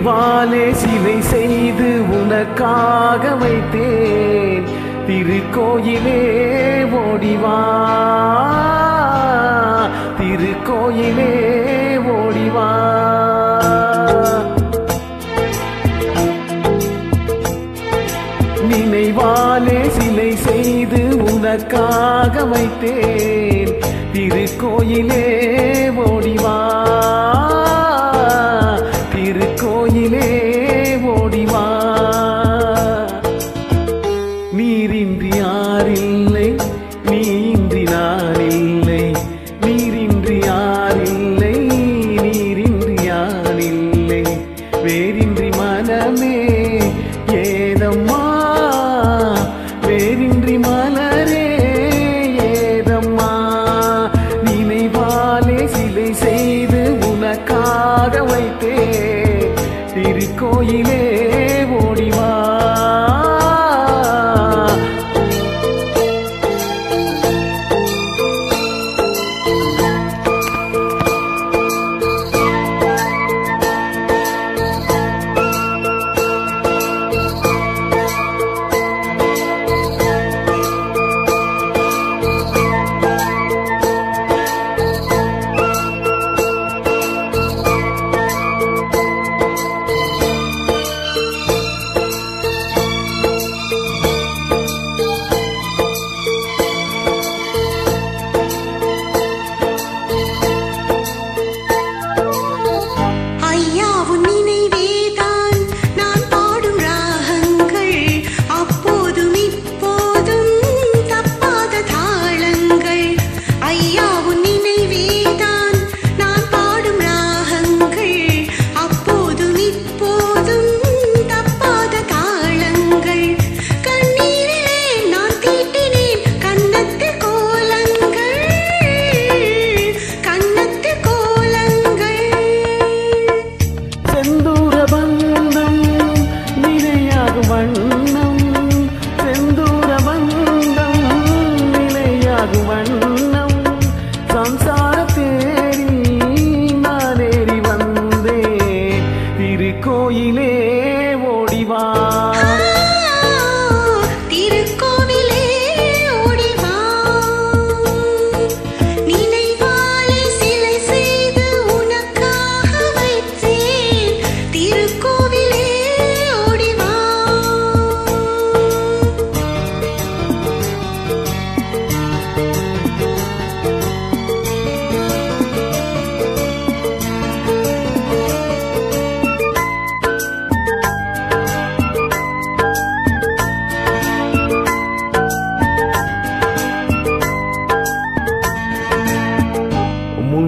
நினைவாலே சிலை செய்து உனக்காக வைத்தேன். திருக்கோயிலே ஓடிவா திருக்கோயிலே ஓடிவா நினைவாலே சிலை செய்து உனக்காக வைத்தேன். திருக்கோயிலே ஓடிவா வேரின்றி மலரே ஏதம்மா? நினைவாலே சிலை செய்து உனக்காக வைத்தே. திருக்கோயிலே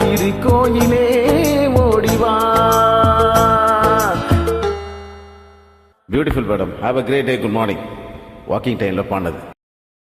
திருக்கோயிலே ஓடிவா beautiful madam have a great day good morning walking டைமில் பாடினது.